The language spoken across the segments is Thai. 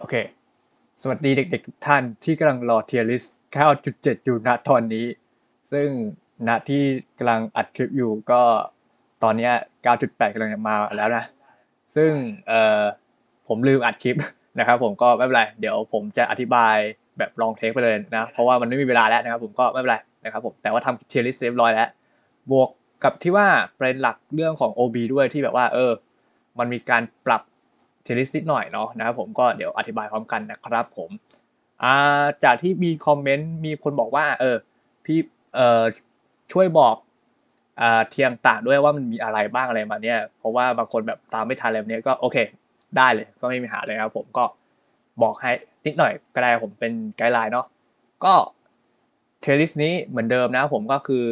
โอเค สวัสดีเด็กๆทุกท่านที่กำลังรอเทียริส9.7อยู่ณตอนนี้ ซึ่งณที่กำลังอัดคลิปอยู่ก็ตอนนี้ย9.8กำลังมาแล้วนะ ซึ่งเอ่อผมลืมอัดคลิปนะครับผมก็ไม่เป็นไร เดี๋ยวผมจะอธิบายแบบลองเทคไปเลยนะ เพราะว่ามันไม่มีเวลาแล้วนะครับผมก็ไม่เป็นไรนะครับผมแต่ว่าทำเทียริสเรียบร้อยแล้ว บวกกับที่ว่าประเด็นหลักเรื่องของ OB ด้วยที่แบบว่าเออ มันมีการปรับ ทลิสนิดหน่อยเนาะนะครับผมก็เดี๋ยวอธิบายพร้อมกันนะครับผมจากที่มีคอมเมนต์มีคนบอกว่าเออพี่เออช่วยบอกเทียงต่างด้วยว่ามันมีอะไรบ้างอะไรมาเนี่ยเพราะว่าบางคนแบบตามไม่ทันอะไรแบบเนี้ยก็โอเคได้เลยก็ไม่มีปัญหาเลยครับผมก็บอกให้นิดหน่อยก็ได้ผมเป็นไกด์ไลน์เนาะก็เทลิสนี้เหมือนเดิมนะผมก็คือ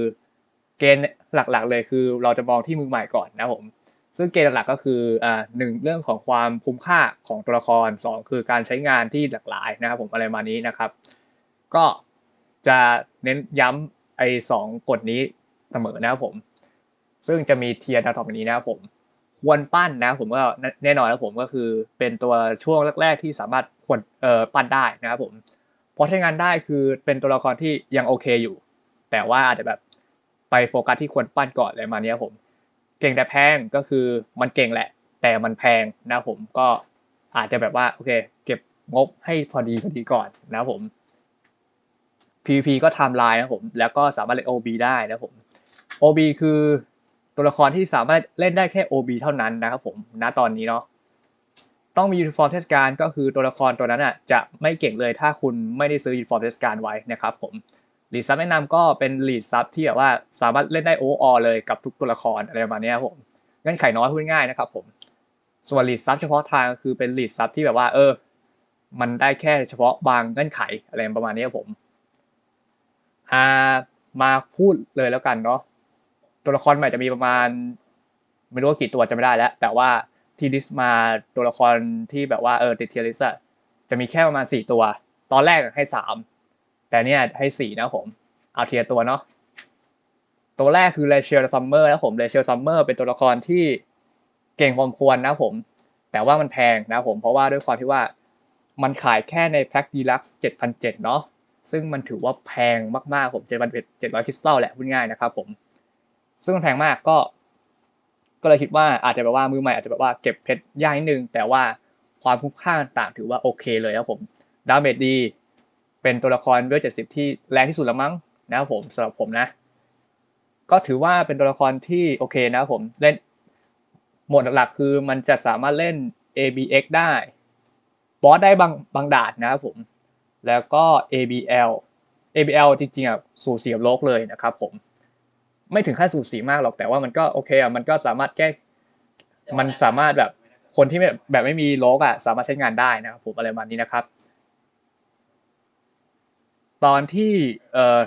เกณฑ์หลักๆเลยคือเราจะมองที่มือใหม่ก่อนนะผม ซึ่งเกณฑ์หลักก็คืออ่าหนึ่งเรื่องของความคุ้มค่าของตัวละครสองคือการใช้งานที่หลากหลายนะครับผมอะไรมานี้นะครับ ก็จะเน้นย้ำไอ้สองกฎนี้เสมอนะครับผม ซึ่งจะมีเทียร์ดังต่อไปนี้นะครับผมควรปั้นนะผมก็แน่นอนแล้วผมก็คือเป็นตัวช่วงแรก ๆ ที่สามารถควรเอ่อปั้นได้นะครับผมเพราะใช้งานได้คือเป็นตัวละครที่ยังโอเคอยู่ แต่ว่าอาจจะแบบไปโฟกัสที่ควรปั้นก่อนอะไรมาเนี้ยผม เก่งแต่แพงก็คือมันเก่งแหละ แต่มันแพงนะผมก็อาจจะแบบว่าโอเค เก็บงบให้พอดีพอดีก่อนนะผม PVP ก็ไทม์ไลน์นะผมแล้วก็สามารถเล่น OB ได้นะผม OB คือตัวละครที่สามารถเล่นได้แค่ OB เท่านั้นนะครับผมณตอนนี้เนาะต้องมียูนิฟอร์มเทศกาลก็คือตัวละครตัวนั้นอะจะไม่เก่งเลยถ้าคุณไม่ได้ซื้อยูนิฟอร์มเทศกาลไว้นะครับผม ลีดซับแนะนำก็เป็นลีดซับที่แบบว่าสามารถเล่นได้โอออเลยกับทุกตัวละครอะไรประมาณนี้ครับผมเงื่อนไขน้อยพูดง่ายนะครับผมส่วนลีดซับเฉพาะทางคือเป็นลีดซับที่แบบว่า เออ มันได้แค่เฉพาะบางเงื่อนไขอะไรประมาณนี้ครับผมอ่ามาพูดเลยแล้วกันเนาะตัวละครใหม่จะมีประมาณ ไม่รู้ว่ากี่ตัวจะไม่ได้แล้ว แต่ว่าที่ลิสต์มาตัวละครที่แบบว่าเออติดเทียริสอะจะมีแค่ประมาณสี่ตัว ตอนแรกให้สาม แต่เนี่ยให้สี่นะผมเอาเทียตัวเนาะตัวแรกคือเรเชลซัมเมอร์นะผมเรเชลซัมเมอร์เป็นตัวละครที่เก่งพอสมควรนะผม แต่ว่ามันแพงนะผมเพราะว่าด้วยความที่ว่ามันขายแค่ในแพ็คดีลักซ์เจ็ดพันเจ็ดเนาะซึ่งมันถือว่าแพงมากๆผมเจ็ดพันเจ็ดร้อยคริสตัลแหละพูดง่ายนะครับผม ซึ่งมันแพงมากก็ ก็เลยคิดว่าอาจจะแบบว่ามือใหม่อาจจะแบบว่าเก็บเพชรยากนิดนึง แต่ว่าความคุ้มค่าต่างถือว่าโอเคเลยนะผมดาเมจดี เป็นตัวละครด้วย70ที่แรงที่สุดล้วมั้งนะครับผมสำหรับผมนะ ก็ถือว่าเป็นตัวละครที่โอเคนะครับผมเล่นโหมดหลักๆคือมันจะสามารถเล่น ABX ได้บอสได้บางบางดาดนะครับผม แล้วก็ ABL ABL จริงๆอะสูสีกับโลกเลยนะครับผม ไม่ถึงขั้นสูสีมากหรอกแต่ว่ามันก็โอเคอะมันก็สามารถแก้มันสามารถแบบคนที่แบบแบบไม่มีโลกอะสามารถใช้งานได้นะครับผมอะไรประมาณนี้นะครับ ตอนที่เอ่อ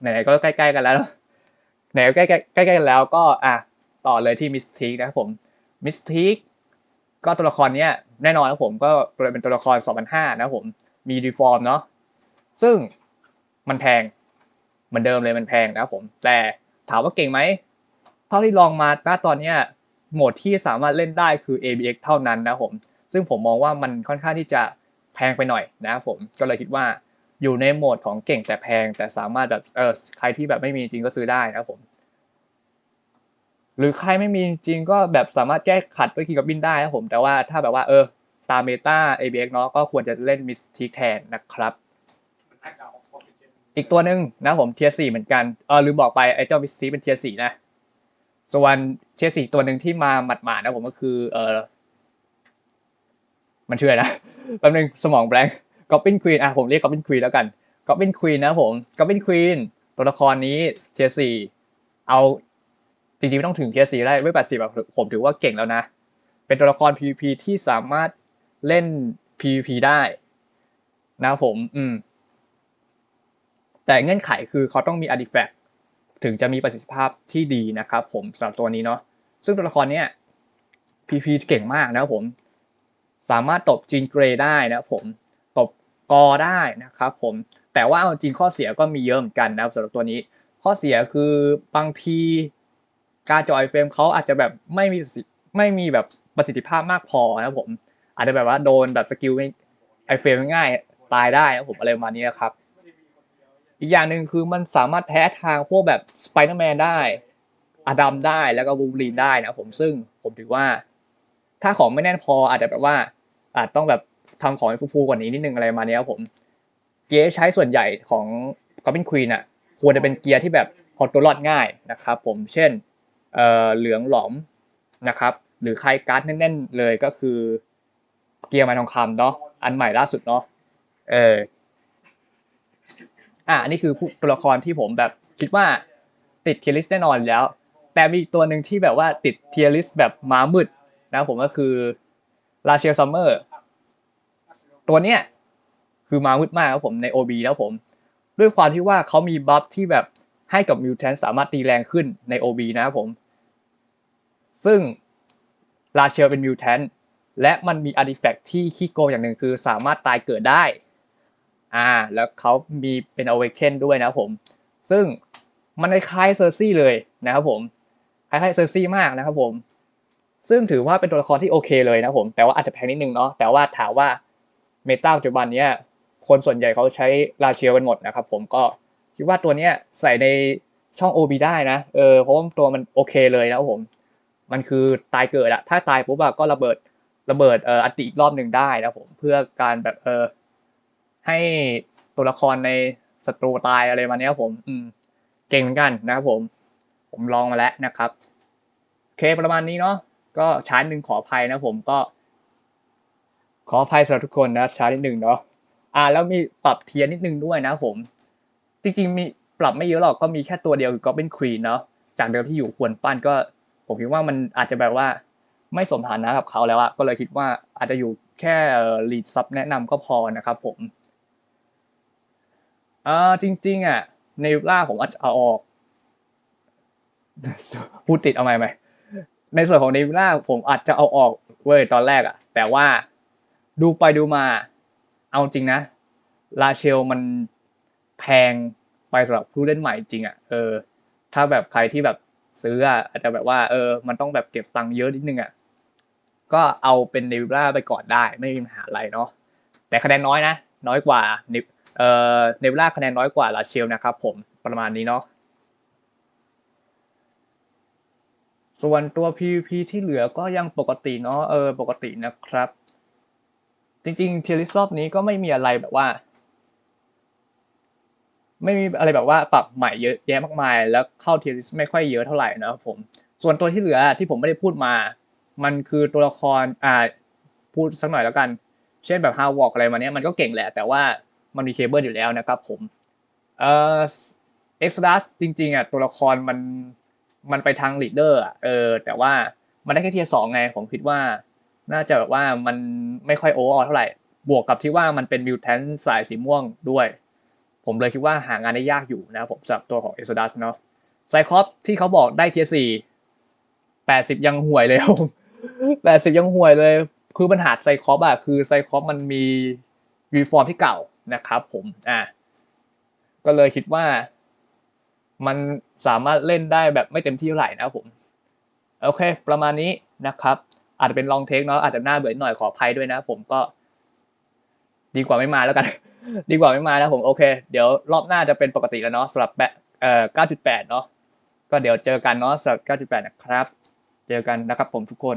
ไหนๆก็ใกล้ๆกันแล้วไหนก็ใกล้ๆใกล้ๆกันแล้วก็อะต่อเลยที่มิสทีกนะครับผมมิสทีกก็ตัวละครเนี้ยแน่นอนนะผมก็เป็นตัวละคร 2005 นะครับผมมีดีฟอร์มเนาะซึ่งมันแพงเหมือนเดิมเลยมันแพงนะครับผม แต่ถามว่าเก่งไหมเท่าที่ลองมาณตอนเนี้ยโหมดที่สามารถเล่นได้คือ ABX เท่านั้นนะครับผม ซึ่งผมมองว่ามันค่อนข้างที่จะแพงไปหน่อยนะครับผมก็เลยคิดว่า อยู่ในโหมดของเก่งแต่แพง แต่สามารถแบบเออใครที่แบบไม่มีจริงก็ซื้อได้นะครับผม หรือใครไม่มีจริงก็แบบสามารถแก้ขัดด้วยคีย์กับบินได้นะผม แต่ว่าถ้าแบบว่าเออตามเมตา ABX เนาะก็ควรจะเล่นมิสทีแทนนะครับอีกตัวหนึ่งนะผมเทียสี่เหมือนกันเออลืมบอกไปไอ้เจ้ามิสทีเป็นเทียสี่นะ ส่วนเทียสี่ตัวหนึ่งที่มาหมัดๆนะผมก็คือเออมันชื่ออะไรนะแป๊บนึงสมองแบงค์ ก็เป็นควีนอะผมเรียกก็เป็นควีนแล้วกันก็เป็นควีนนะผมก็เป็นควีนตัวละครนี้เทียสี่เอาจริงๆไม่ต้องถึงเทียสี่ได้ไม่แปดสิบแบบผมถือว่าเก่งแล้วนะ เป็นตัวละคร PVP ที่สามารถเล่น PVP ได้นะผมอืมแต่เงื่อนไขคือเขาต้องมี artifact ถึงจะมีประสิทธิภาพที่ดีนะครับผมสำหรับตัวนี้เนาะซึ่งตัวละครเนี้ย PVP เก่งมากนะครับผม สามารถตบจีนเกรได้นะครับผม กอได้นะครับผมแต่ว่าเอาจริงข้อเสียก็มีเยอะเหมือนกันนะครับสำหรับตัวนี้ ข้อเสียคือบางทีการจอยเฟรมเขาอาจจะแบบไม่มีไม่มีแบบประสิทธิภาพมากพอนะผม อาจจะแบบว่าโดนแบบสกิลไอเฟรมง่ายตายได้นะผมอะไรประมาณนี้นะครับ อีกอย่างหนึ่งคือมันสามารถแพ้ทางพวกแบบสไปเดอร์แมนได้ อดัมได้แล้วก็วูลลี่ได้นะผมซึ่งผมถือว่า ถ้าของไม่แน่นพออาจจะแบบว่าอาจต้องแบบ ทำของให้ฟูๆกว่านี้นิดนึงอะไรมาณนี้ครับผม เกียร์ใช้ส่วนใหญ่ของกอบบินควีนอะควรจะเป็นเกียร์ที่แบบเอาตัวรอดง่ายนะครับ ผมเช่นเอ่อเหลืองหลอมนะครับ หรือใครการ์ดแน่นๆเลยก็คือ เกียร์ไม้ทองคำเนาะอันใหม่ล่าสุดเนาะเอออะอันนี้คือตัวละครที่ผมแบบคิดว่าติดเทียริสแน่นอนแล้ว แต่มีตัวหนึ่งที่แบบว่าติดเทียริสแบบม้ามืดนะผมก็คือราเชลซัมเมอร์ ตัวเนี้ยคือมามืดมากครับผมใน OB แล้วผม ด้วยความที่ว่าเขามีบัฟที่แบบให้กับมิวแทนสามารถตีแรงขึ้นใน OB นะครับผม ซึ่งราเชลเป็นมิวแทนและมันมีอาร์ติแฟกที่ขี้โกงอย่างหนึ่งคือสามารถตายเกิดได้ อ่า แล้วเขามีเป็นอเวกเคนด้วยนะครับผม ซึ่งมันคล้ายเซอร์ซี่เลยนะครับผม คล้ายๆเซอร์ซี่มากนะครับผม ซึ่งถือว่าเป็นตัวละครที่โอเคเลยนะครับผม แต่ว่าอาจจะแพงนิดนึงเนาะ แต่ว่าถามว่า เมตาปัจจุบันเนี้ยคนส่วนใหญ่เขาใช้ราเชียลกันหมดนะครับผมก็คิดว่าตัวเนี้ยใส่ในช่อง OB ได้นะเออเพราะว่าตัวมันโอเคเลยนะครับผม มันคือตายเกิดอะถ้าตายปุ๊บอะก็ระเบิดระเบิดเอ่ออัติอีกรอบหนึ่งได้นะผมเพื่อการแบบเออให้ตัวละครในศัตรูตายอะไรมาเนี้ยผมอืมเก่งเหมือนกันนะครับผม ผมลองมาแล้วนะครับโอเคประมาณนี้เนาะก็ช้าหนึ่งขออภัยนะผมก็ ขออภัยสำหรับทุกคนนะช้านิดหนึ่งเนาะอ่าแล้วมีปรับเทียนิดนึงด้วยนะผม จริงๆมีปรับไม่เยอะหรอกก็มีแค่ตัวเดียวคือ Goblin Queen เนาะจากเดิมที่อยู่ควรปั้นก็ ผมคิดว่ามันอาจจะแบบว่า ไม่สมฐานะกับเขาแล้วอะก็เลยคิดว่าอาจจะอยู่แค่ลีดซับแนะนำก็พอนะครับผมอ่าจริง ๆอะในล่าผมอาจจะเอาออกพูดติดเอาไหมไหมในส่วนของเนวิล่าผมอาจจะเอาออกเว้ยตอนแรกอะแต่ว่า ดูไปดูมา เอาจริงนะ ลาเชลมันแพงไปสำหรับผู้เล่นใหม่จริงอะ่ะ เออ ถ้าแบบใครที่แบบซื้ออะอาจจะแบบว่า เออ มันต้องแบบเก็บตังค์เยอะนิดนึงอะ่ะ ก็เอาเป็นเนวิล่าไปก่อนได้ ไม่มีปัญหาอะไรเนาะ แต่คะแนนน้อยนะ น้อยกว่าเนวเอ่อเนวิล่าคะแนนน้อยกว่าลาเชลนะครับผม ประมาณนี้เนาะ ส่วนตัว PVP ที่เหลือก็ยังปกติเนาะ เออ ปกตินะครับ จริงๆเทียริสรอบนี้ก็ไม่มีอะไรแบบว่า ไม่มีอะไรแบบว่าปรับใหม่เยอะแยะมากมาย แล้วเข้าเทียริสไม่ค่อยเยอะเท่าไหร่นะครับผมส่วนตัวที่เหลือที่ผมไม่ได้พูดมา มันคือตัวละครอ่าพูดสักหน่อยแล้วกัน เช่นแบบฮาวอกอะไรมาเนี้ยมันก็เก่งแหละ แต่ว่ามันมีเคเบิลอยู่แล้วนะครับผมเอ่อเอ็กซ์ดัสจริงๆอะตัวละครมันมันไปทางลีดเดอร์อะเออแต่ว่ามันได้แค่เทียร์สองไงผมคิดว่า น่าจะแบบว่ามันไม่ค่อยโอเวอร์เท่าไหร่ บวกกับที่ว่ามันเป็นมิวแทนสายสีม่วงด้วย ผมเลยคิดว่าหางานได้ยากอยู่นะครับผมสำหรับตัวของเอ็กซ์ดัสเนาะไซคอปที่เขาบอกได้เทียสี่แปดสิบยังห่วยเลยผมแปดสิบยังห่วยเลย คือปัญหาไซคอปอะคือไซคอปมันมียูฟอร์มที่เก่านะครับผมอ่าก็เลยคิดว่ามันสามารถเล่นได้แบบไม่เต็มที่เท่าไหร่นะครับผม โอเค ประมาณนี้นะครับ อาจจะเป็นลองเทคเนาะอาจจะหน้าเบื่อหน่อยขออภัยด้วยนะ ผมก็ ดีกว่าไม่มาแล้วกัน ดีกว่าไม่มานะผมโอเค เดี๋ยวรอบหน้าจะเป็นปกติแล้วเนาะสำหรับแบบเอ่อ9.8 เนาะก็เดี๋ยวเจอกันเนาะสำหรับ9.8 นะครับ เจอกันนะครับผมทุกคน